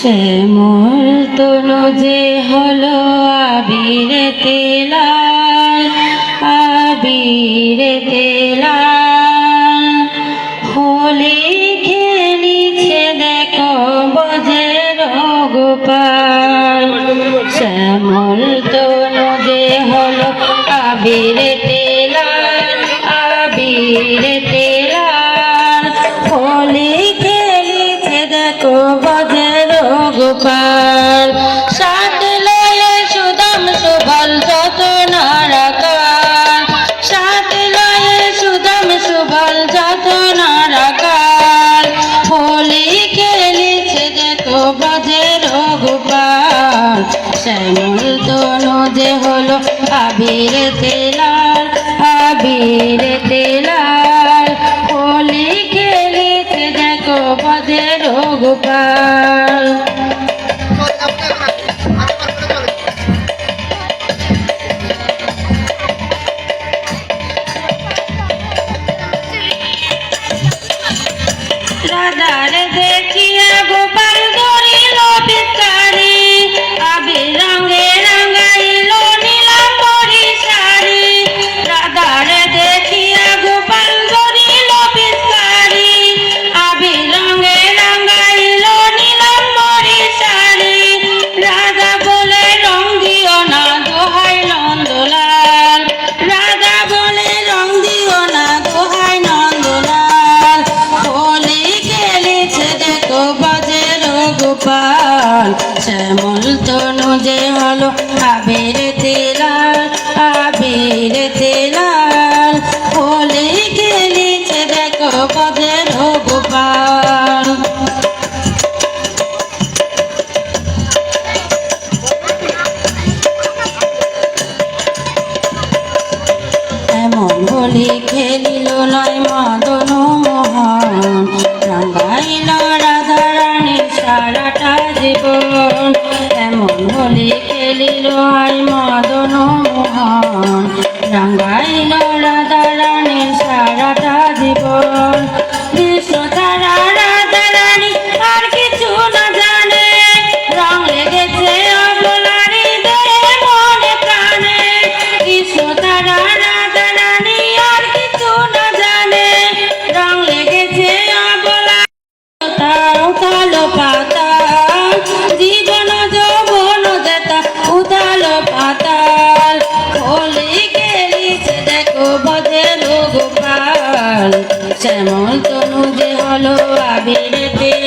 শ্যামল তনু যে হলো আবিরে তেলাল আবিরে তেলাল। হোলি খেলিছে দেখো বজে গোপাল শ্যামল তনু যে হলো আবিরে তেলাল আবিরে তেলাল। গোপাল সাত লয়ে সুদম সুবল যত নারাকার সাত লয়ে সুদম সুবল যত নারাকার হোলি খেলিছে দেখো বজের গোপাল শ্যামল তনু যে হলো আবির তেলাল আবির তেলাল। হোলি খেলিছে দেখো বজের গোপাল রাধার দেখিয়া গোপাল তনু যে হলো আবির তেলাল আবির তেলাল। হোলি খেলেছে দেখো বাজের গোপাল এমন বলি খেলিল নয় মদন আই মদন মোহন রঙ্গাইল রাধারানী সারাটা জীবন। শ্যামল তনু যে হলো আবির তেলাল